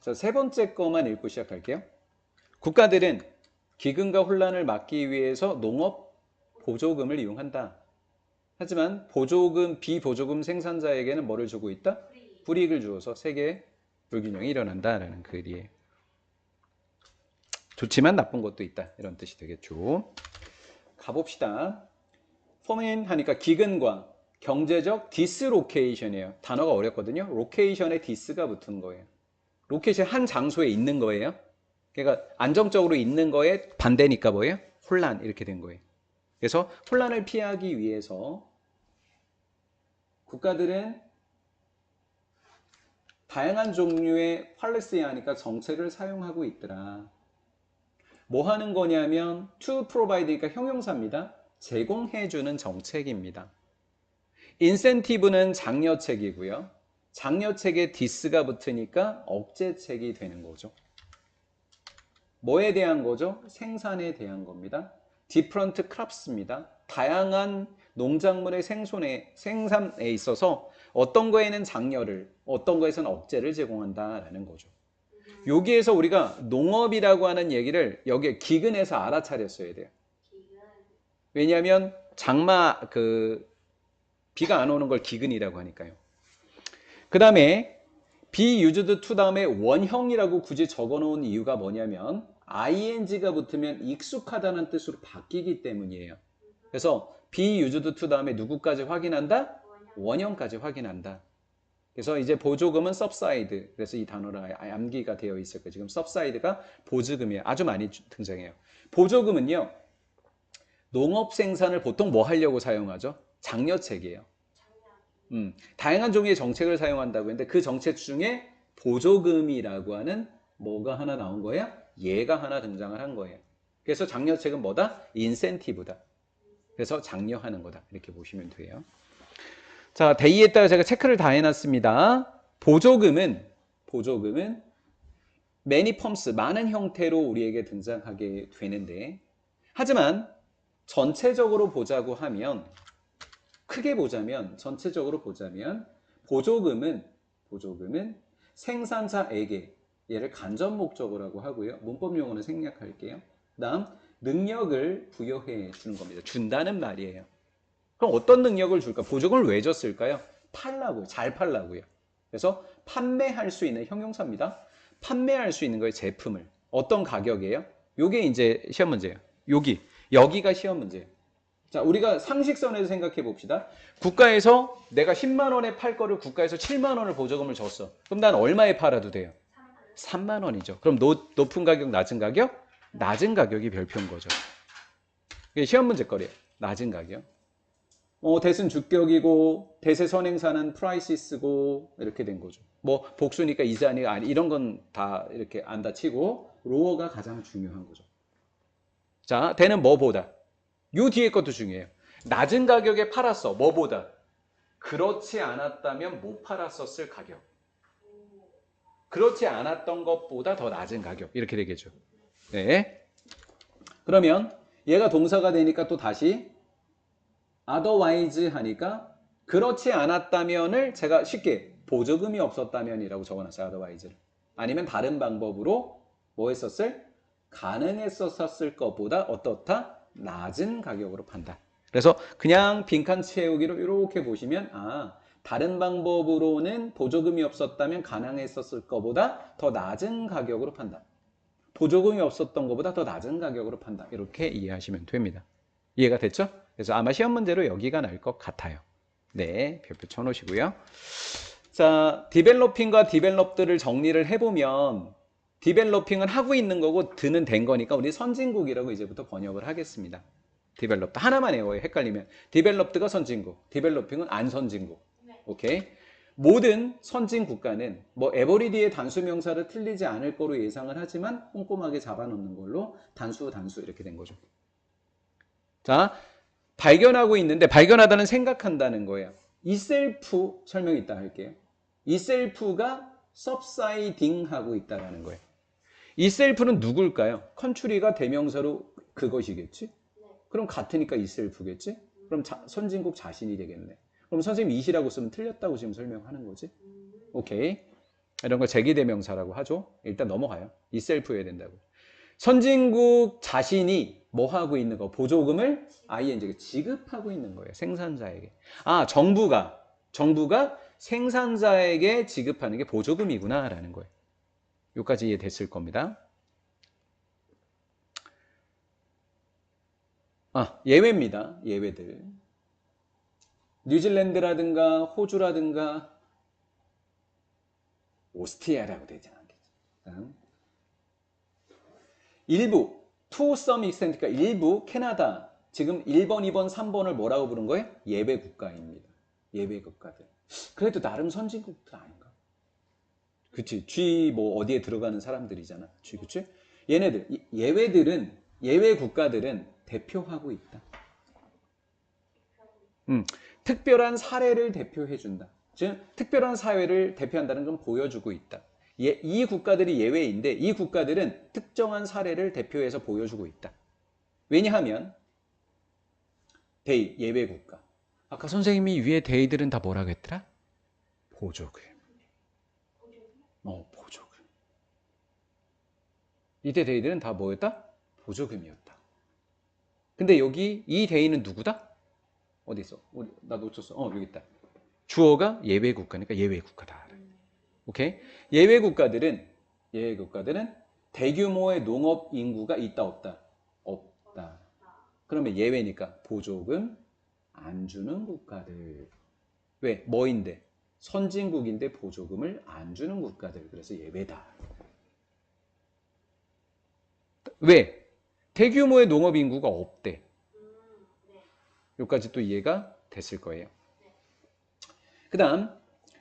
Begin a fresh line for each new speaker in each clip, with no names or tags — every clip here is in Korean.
자, 세 번째 거만 읽고 시작할게요. 국가들은 기근과 혼란을 막기 위해서 농업 보조금을 이용한다. 하지만 보조금, 비보조금 생산자에게는 뭐를 주고 있다? 불이익을 주어서 세계 불균형이 일어난다라는 글이에요. 좋지만 나쁜 것도 있다. 이런 뜻이 되겠죠. 가봅시다. 포멘 하니까 기근과 경제적 디스로케이션이에요. 단어가 어렵거든요. 로케이션에 디스가 붙은 거예요. 로케이션 한 장소에 있는 거예요. 그러니까 안정적으로 있는 거에 반대니까 뭐예요? 혼란 이렇게 된 거예요. 그래서 혼란을 피하기 위해서 국가들은 다양한 종류의 팔레스야 하니까 정책을 사용하고 있더라. 뭐 하는 거냐면 to provide니까 형용사입니다. 제공해주는 정책입니다. 인센티브는 장려책이고요. 장려책에 디스가 붙으니까 억제책이 되는 거죠. 뭐에 대한 거죠? 생산에 대한 겁니다. different crops입니다. 다양한 농작물의 생손에, 생산에 있어서 어떤 거에는 장려를, 어떤 거에서는 억제를 제공한다라는 거죠. 여기에서 우리가 농업이라고 하는 얘기를 여기에 기근에서 알아차렸어야 돼요. 왜냐하면 장마 그 비가 안 오는 걸 기근이라고 하니까요. 그 다음에 be used to 다음에 원형이라고 굳이 적어놓은 이유가 뭐냐면 ing가 붙으면 익숙하다는 뜻으로 바뀌기 때문이에요. 그래서 be used to 다음에 누구까지 확인한다? 원형까지 확인한다. 그래서 이제 보조금은 subside. 그래서 이 단어가 암기가 되어 있을 거예요. 지금 subside가 보조금이에요. 아주 많이 등장해요. 보조금은요. 농업 생산을 보통 뭐 하려고 사용하죠? 장려책이에요. 음, 다양한 종류의 정책을 사용한다고 했는데 그 정책 중에 보조금이라고 하는 뭐가 하나 나온 거예요? 얘가 하나 등장을 한 거예요. 그래서 장려책은 뭐다? 인센티브다. 그래서 장려하는 거다. 이렇게 보시면 돼요. 자, 데이에 따라 제가 체크를 다 해놨습니다. 보조금은 보조금은 many forms 많은 형태로 우리에게 등장하게 되는데 하지만 전체적으로 보자고 하면 크게 보자면 전체적으로 보자면 보조금은 보조금은 생산자에게 얘를 간접 목적어라고 하고요. 문법 용어는 생략할게요. 그다음 능력을 부여해 주는 겁니다. 준다는 말이에요. 그럼 어떤 능력을 줄까? 보조금을 왜 줬을까요? 팔라고요. 잘 팔라고요. 그래서 판매할 수 있는 형용사입니다. 판매할 수 있는 거예요. 제품을. 어떤 가격이에요? 요게 이제 시험 문제예요. 여기. 여기가 시험 문제예요. 자, 우리가 상식선에서 생각해 봅시다. 국가에서 내가 10만 원에 팔 거를 국가에서 7만 원을 보조금을 줬어. 그럼 난 얼마에 팔아도 돼요? 3만 원이죠. 그럼 노, 높은 가격, 낮은 가격? 낮은 가격이 별표인 거죠. 이게 시험 문제 거리예요. 낮은 가격. 어, 대승 주격이고 대세 선행사는 프라이시스고 이렇게 된 거죠. 뭐 복수니까 이자니까 아니 이런 건 다 이렇게 안다 치고 로어가 가장 중요한 거죠. 자, 대는 뭐보다? 요 뒤에 것도 중요해요. 낮은 가격에 팔았어. 뭐보다? 그렇지 않았다면 못 팔았었을 가격. 그렇지 않았던 것보다 더 낮은 가격. 이렇게 되겠죠. 네. 그러면 얘가 동사가 되니까 또 다시 otherwise 하니까 그렇지 않았다면을 제가 쉽게 보조금이 없었다면이라고 적어놨어요. otherwise를. 아니면 다른 방법으로 뭐 했었을? 가능했었을 것보다 어떻다? 낮은 가격으로 판다. 그래서 그냥 빈칸 채우기로 이렇게 보시면 아 다른 방법으로는 보조금이 없었다면 가능했었을 것보다 더 낮은 가격으로 판다. 보조금이 없었던 것보다 더 낮은 가격으로 판다. 이렇게 이해하시면 됩니다. 이해가 됐죠? 그래서 아마 시험 문제로 여기가 날 것 같아요. 네, 별표 쳐놓으시고요. 자, 디벨로핑과 디벨롭들을 정리를 해보면 디벨로핑은 하고 있는 거고 드는 된 거니까 우리 선진국이라고 이제부터 번역을 하겠습니다. 디벨롭드 하나만 외워요. 헷갈리면 디벨롭드가 선진국, 디벨로핑은 안 선진국. 오케이. 모든 선진 국가는 뭐 에버리디의 단수 명사를 틀리지 않을 거로 예상을 하지만 꼼꼼하게 잡아놓는 걸로 단수 단수 이렇게 된 거죠. 자, 발견하고 있는데 발견하다는 생각한다는 거예요. 이 셀프 설명 있다 할게요. 이 셀프가 subsiding 하고 있다라는 거예요. 이 셀프는 누굴까요? 컨츄리가 대명사로 그것이겠지? 그럼 같으니까 이 셀프겠지? 그럼 자- 선진국 자신이 되겠네. 그럼 선생님 이시라고 쓰면 틀렸다고 지금 설명하는 거지? 오케이. 이런 거 제기대명사라고 하죠. 일단 넘어가요. 이 셀프여야 된다고. 선진국 자신이 뭐 하고 있는 거? 보조금을 ING 지급하고 있는 거예요. 생산자에게. 아, 정부가 정부가 생산자에게 지급하는 게 보조금이구나라는 거예요. 여기까지 이해됐을 겁니다. 아, 예외입니다. 예외들. 뉴질랜드라든가 호주라든가 오스트리아라고 되지 않겠죠. 일부 some extent 그러니까 일부 캐나다 지금 1번, 2번, 3번을 뭐라고 부른 거예요? 예배 국가입니다. 예배 국가들. 그래도 나름 선진국들 아닌가? 그치? G 뭐 어디에 들어가는 사람들이잖아. G 그치? 얘네들 이- 예외들은 예외 국가들은 대표하고 있다. 음, 특별한 사례를 대표해 준다. 즉 특별한 사회를 대표한다는 건 보여주고 있다. 예, 이 국가들이 예외인데 이 국가들은 특정한 사례를 대표해서 보여주고 있다. 왜냐하면 대의 예외 국가. 아까 선생님이 위에 대의들은 다 뭐라고 했더라? 보조금. 어, 보조금. 이때 대의들은 다 뭐였다? 보조금이었다. 근데 여기 이 대의는 누구다? 어디 있어? 어디? 나 놓쳤어. 어, 여기 있다. 주어가 예외 국가니까 예외 국가다. 오케이? 예외 국가들은 예외 국가들은 대규모의 농업 인구가 있다 없다? 없다. 그러면 예외니까 보조금 안 주는 국가들. 왜? 뭐인데? 선진국인데 보조금을 안 주는 국가들. 그래서 예외다. 왜? 대규모의 농업 인구가 없대. 여기까지 또 이해가 됐을 거예요. 그 다음,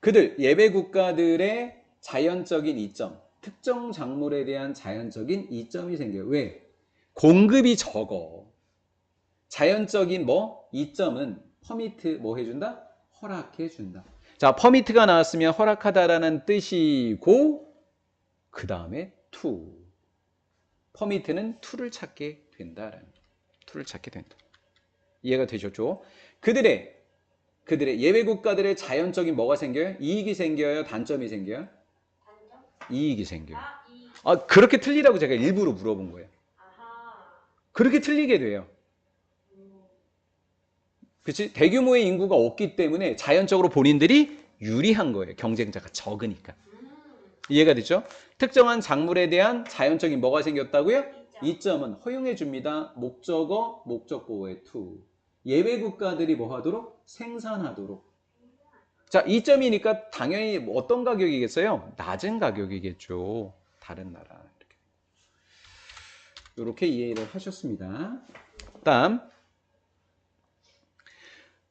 그들, 예배 국가들의 자연적인 이점, 특정 작물에 대한 자연적인 이점이 생겨요. 왜? 공급이 적어. 자연적인 뭐? 이점은 퍼미트 뭐 해준다? 허락해준다. 자, 퍼미트가 나왔으면 허락하다라는 뜻이고, 그 다음에 to. 퍼미트는 to를 찾게 된다라는. to를 찾게 된다. 이해가 되셨죠? 그들의 그들의 예외 국가들의 자연적인 뭐가 생겨요? 이익이 생겨요? 단점이 생겨요?
단점?
이익이 생겨요.
아, 이.
아, 그렇게 틀리라고 제가 일부러 물어본 거예요.
아하.
그렇게 틀리게 돼요.
음.
그치? 대규모의 인구가 없기 때문에 자연적으로 본인들이 유리한 거예요. 경쟁자가 적으니까.
음.
이해가 되죠? 특정한 작물에 대한 자연적인 뭐가 생겼다고요?
이점.
이점은 허용해 줍니다. 목적어, 목적 보호의 to. 예외 국가들이 뭐 하도록? 생산하도록. 자, 이점이니까 당연히 뭐 어떤 가격이겠어요? 낮은 가격이겠죠. 다른 나라. 이렇게. 이렇게 이해를 하셨습니다. 다음.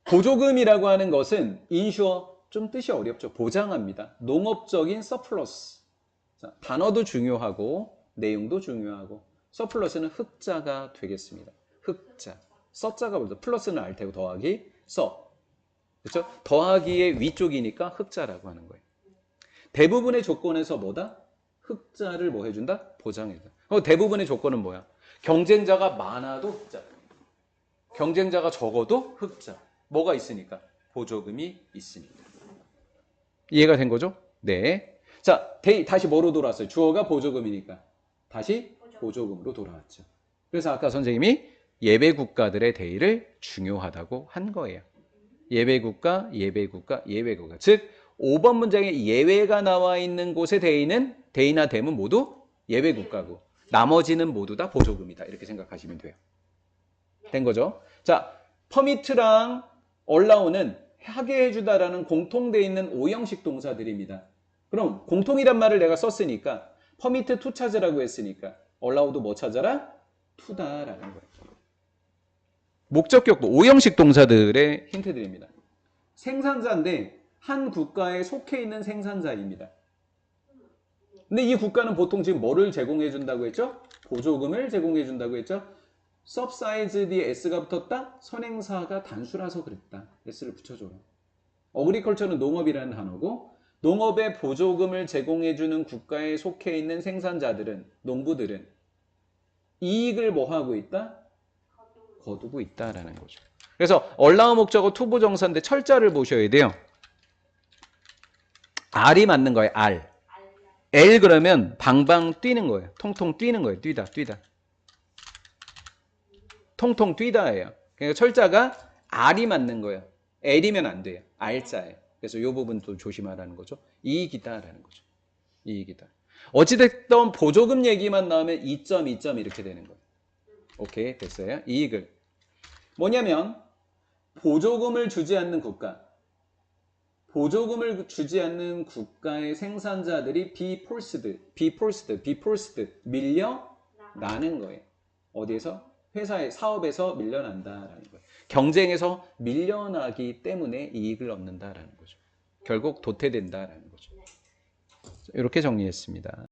보조금이라고 하는 것은 인슈어 좀 뜻이 어렵죠. 보장합니다. 농업적인 서플러스. 자, 단어도 중요하고 내용도 중요하고 서플러스는 흑자가 되겠습니다. 흑자. 써자가 뭐죠? 플러스는 알 테고 더하기 써. 그렇죠? 더하기의 위쪽이니까 흑자라고 하는 거예요. 대부분의 조건에서 뭐다? 흑자를 뭐 해준다? 보장해준다. 어, 대부분의 조건은 뭐야? 경쟁자가 많아도 흑자. 경쟁자가 적어도 흑자. 뭐가 있으니까? 보조금이 있으니까. 이해가 된 거죠? 네. 자, 대- 다시 뭐로 돌아왔어요? 주어가 보조금이니까. 다시
보조금.
보조금으로 돌아왔죠. 그래서 아까 선생님이 예배 국가들의 대의를 중요하다고 한 거예요. 예배 국가, 예배 국가, 예배 국가. 즉 5번 문장에 예외가 나와 있는 곳의 대의는 대의나 대문 모두 예배 국가고 나머지는 모두 다 보조금이다. 이렇게 생각하시면 돼요. 된 거죠? 자, 퍼미트랑 얼라우는 하게 해주다라는 공통되어 있는 오형식 동사들입니다. 그럼 공통이란 말을 내가 썼으니까 퍼미트 투 찾으라고 했으니까 얼라우도 뭐 찾아라? 투다라는 거예요. 목적격도 오형식 동사들의 힌트 드립니다. 생산자인데 한 국가에 속해 있는 생산자입니다. 근데 이 국가는 보통 지금 뭐를 제공해 준다고 했죠? 보조금을 제공해 준다고 했죠? Subsidy 뒤에 s가 붙었다? 선행사가 단수라서 그랬다. s를 붙여줘라. 어그리컬처는 농업이라는 단어고 농업에 보조금을 제공해 주는 국가에 속해 있는 생산자들은 농부들은 이익을 뭐 하고 있다? 거두고 있다라는 거죠. 그래서 얼라우 목적어 투부 정사인데 철자를 보셔야 돼요. R이 맞는 거예요. R. L 그러면 방방 뛰는 거예요. 통통 뛰는 거예요. 뛰다, 뛰다. 통통 뛰다예요. 그러니까 철자가 R이 맞는 거예요. L이면 안 돼요. R자예요. 그래서 이 부분도 조심하라는 거죠. 이익이다라는 거죠. 이익이다. 어찌됐든 보조금 얘기만 나오면 2점, 2점 이렇게 되는 거예요. 오케이, 됐어요. 이익을. 뭐냐면 보조금을 주지 않는 국가. 보조금을 주지 않는 국가의 생산자들이 비폴스드, 비폴스드, 비폴스드 밀려 나는 거예요. 어디에서? 회사의 사업에서 밀려난다라는 거예요. 경쟁에서 밀려나기 때문에 이익을 얻는다라는 거죠. 결국 도태된다라는 거죠. 이렇게 정리했습니다.